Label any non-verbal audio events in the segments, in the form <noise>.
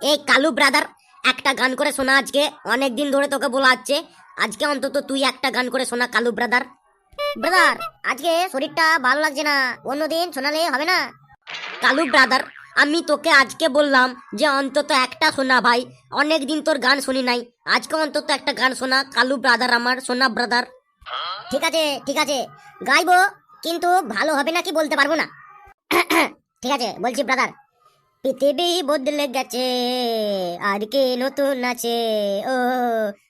এই কালু ব্রাদার একটা গান করে শোনা আজকে। অনেক দিন ধরে তোকে বলা হচ্ছে আজকে অন্তত তুই একটা গান করে শোনা কালু ব্রাদার ব্রাদার আজকে শরীরটা ভালো লাগছে না। অন্যদিন শোনালে হবে না। কালু ব্রাদার আমি তোকে আজকে বললাম যে অন্তত একটা শোনা ভাই। অনেক দিন তোর গান শুনি নাই। আজকে অন্তত একটা গান শোনা কালু ব্রাদার আমার সোনা ব্রাদার ঠিক আছে ঠিক আছে। গাইবো, কিন্তু ভালো হবে নাকি বলতে পারব না। <clears throat> ঠিক আছে, বলছি ব্রাদার পৃথিবী বদলে গেছে আর কি নতুন আছে? ও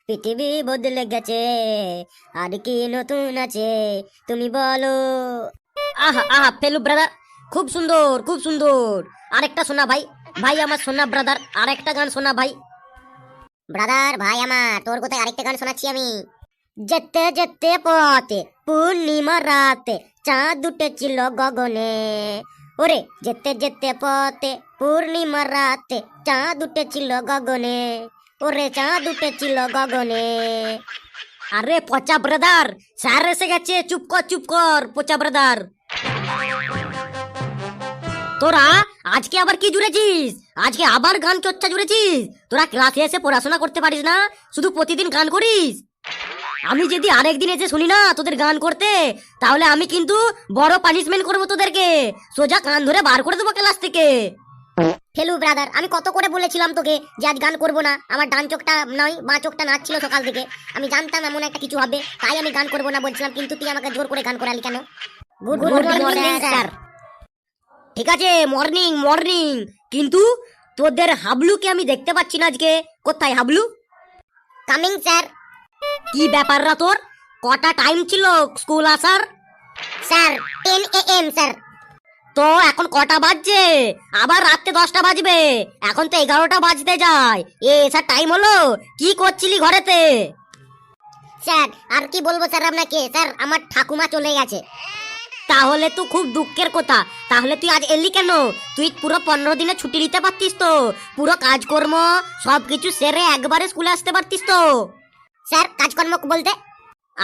পৃথিবী বদলে গেছে আর কি নতুন আছে? তুমি বলো। আহা আহা ফেলু ব্রাদার খুব সুন্দর খুব সুন্দর। আরেকটা শোনা ভাই ভাই আমার সোনা ব্রাদার আরেকটা গান শোনা ভাই। ব্রাদার ভাই আমার তোর কোথায় আরেকটা গান শোনাচ্ছি আমি? যেতে যেতে পথে পূর্ণিমা রাতে চাঁদ উঠেছিল গগনে। ওরে যেতে যেতে পথে পূর্ণিমা রাতে চাঁদ উঠেছিল গগনে, ওরে চাঁদ উঠেছিল গগনে। আরে পচা ব্রাদার, স্যার এসে গেছে, চুপ কর চুপ কর, পচা ব্রাদার। তোরা আজকে আবার কি জুড়েছিস? আজকে আবার গান চর্চা জুড়েছিস? তোরা ক্লাসে এসে পড়াশোনা করতে পারিস না? শুধু প্রতিদিন গান করিস? আমি যদি আরেকদিন এসে শুনি না তোদের গান করতে তাহলে আমি কিন্তু বড় পানিশমেন্ট করব তোদেরকে। সোজা কান ধরে বার করে দেবো ক্লাস থেকে। ফেলু ব্রাদার আমি কত করে বলেছিলাম তোকে যে আজ গান করব না? আমার ডান চোখটা নয় বাঁ চোখটা নাচছিল সকাল থেকে। আমি জানতাম এমন একটা কিছু হবে তাই আমি গান করব না বলছিলাম কিন্তু তুই আমাকে জোর করে গান করালি কেন? গুড মর্নিং স্যার ঠিক আছে মর্নিং মর্নিং কিন্তু তোদের হাবলুকে আমি দেখতে পাচ্ছি না আজকে। কোথায় হাবলু? কামিং স্যার কি ব্যাপাররা তোর? কটা টাইম ছিল স্কুল আসার? Sir ten A M sir. তো এখন কটা বাজছে? আবার রাত্রে দশটা বাজবে। এখন তো এগারোটা বাজতে যায়। এ স্যার টাইম হলো? কি করছিলি ঘরেতে? স্যার আর কি বলব স্যার আপনাকে? স্যার আমার ঠাকুমা চলে গেছে। তাহলে তো খুব দুঃখের কথা। তাহলে তুই আজ এলি কেন? তুই পুরো পনেরো দিনে ছুটি নিতে পারতিস তো। পুরো কাজকর্ম সব কিছু সেরে একবারে স্কুলে আসতে পারতিস তো। স্যার কাজকর্ম বলতে?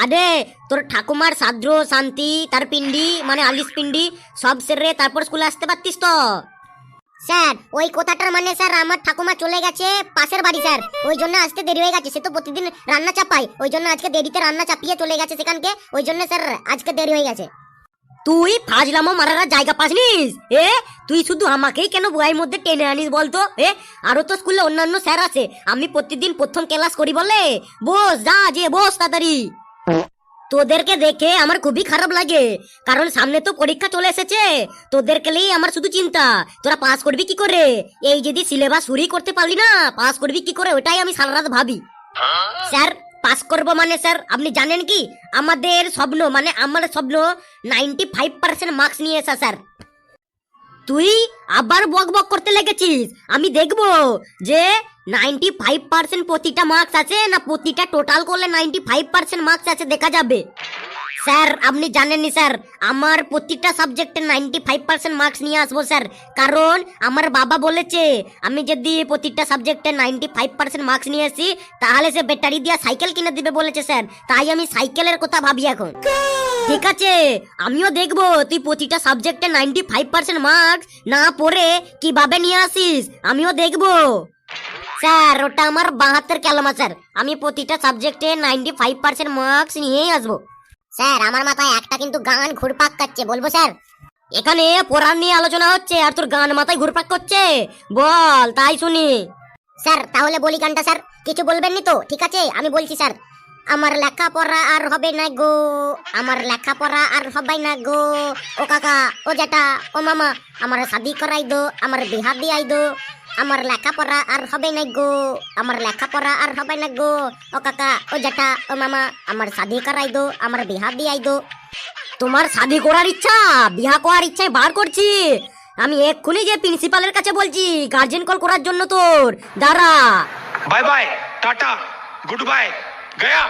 আরে তোর ঠাকুমার সাদ্র শান্তি তার পিন্ডি মানে আলিস পিন্ডি সব সেরে তারপর স্কুলে আসতে পারতিস তো? স্যার ওই কথাটার মানে স্যার আমার ঠাকুমা চলে গেছে পাশের বাড়ি স্যার। ওই জন্য আজকে দেরি হয়ে গেছে সে তো প্রতিদিন রান্না চাপায়। ওই জন্য আজকে দেরিতে রান্না চাপিয়ে চলে গেছে সেখানকে। ওই জন্য স্যার আজকে দেরি হয়ে গেছে। তুই ফাজলামো মারার জায়গা পাসনিস? এ তুই শুধু আমাকেই কেন বইয়ের মধ্যে টেনে আনিস বলতো? এ আরও তো স্কুলে অন্যান্য স্যার আছে। আমি প্রতিদিন প্রথম ক্লাস করি বলে? বস যা যে বস তাড়াতাড়ি। তোদেরকে দেখে আমার খুবই খারাপ লাগে। কারণ সামনে তো পরীক্ষা চলে এসেছে। তোদেরকে নিয়েই আমার শুধু চিন্তা। তোরা পাস করবি কি করে? এই যদি সিলেবাস শুরুই করতে পারলি না পাস করবি কি করে? ওটাই আমি সারা রাত ভাবি। স্যার পাস করব মানে স্যার? আপনি জানেন কি? আমাদের স্বপ্ন মানে আমার স্বপ্ন নাইনটি ফাইভ পার্সেন্ট মার্কস নিয়ে এসা স্যার। তুই আবার বক বক করতে লেগেছিস। আমি দেখব যে নাইনটি ফাইভ পার্সেন্ট প্রতিটা মার্কস আছে না প্রতিটা টোটাল করলে নাইনটি ফাইভ পার্সেন্ট মার্কস আছে, দেখা যাবে। স্যার, আপনি জানেননি স্যার, আমার প্রতিটা সাবজেক্টে নাইনটি ফাইভ পার্সেন্ট মার্কস নিয়ে আসব স্যার। কারণ আমার বাবা বলেছে, আমি যদি প্রতিটা সাবজেক্টে নাইনটি ফাইভ পার্সেন্ট মার্কস নিয়ে আসি, তাহলে সে ব্যাটারি দিয়ে সাইকেল কিনে দিবে বলেছে স্যার। তাই আমি সাইকেলের কথা ভাবি এখন। ঠিক আছে, আমিও দেখব তুই প্রতিটা সাবজেক্টে নাইনটি ফাইভ পার্সেন্ট মার্কস না পড়ে কীভাবে নিয়ে আসিস। আমিও দেখব। স্যার, ওটা আমার বাহাত্তর ক্যালমা স্যার। আমি প্রতিটা সাবজেক্টে নাইনটি ফাইভ পার্সেন্ট মার্কস নিয়েই আসব। স্যার, আমার মাথায় একটা কিন্তু গান ঘুরপাক কাচ্ছে বলব স্যার? এখানে পড়ার নিয়ে আলোচনা হচ্ছে, আর তোর গান মাথায় ঘুরপাক করছে বল, তাই শুনি। স্যার, তাহলে বলি গানটা, স্যার। কিছু বলবেন নি তো? ঠিক আছে, আমি বলছি, স্যার। আমার লেখাপড়া আর হবে না গো, আমার লেখাপড়া আর হবে না গো। ও কাকা, ও জেঠা, ও মামা, আমার শাদি করাই দো, আমার বিহা দিয়াই দো। আমার লেখাপড়া আর হবে না গো। আমার লেখাপড়া আর হবে না গো। ও কাকা, ও জ্যাঠা ও মামা, আমার শাদি করাই দো, আমার বিহা দিয়াই দো। তোমার শাদি করার ইচ্ছা, বিহা করার ইচ্ছায় বার করছি। আমি এক্ষুনি যে প্রিন্সিপালের কাছে বলছি গার্জেন কল করার জন্য তোর। দাঁড়া। Bye bye, tata, good bye, Gaya.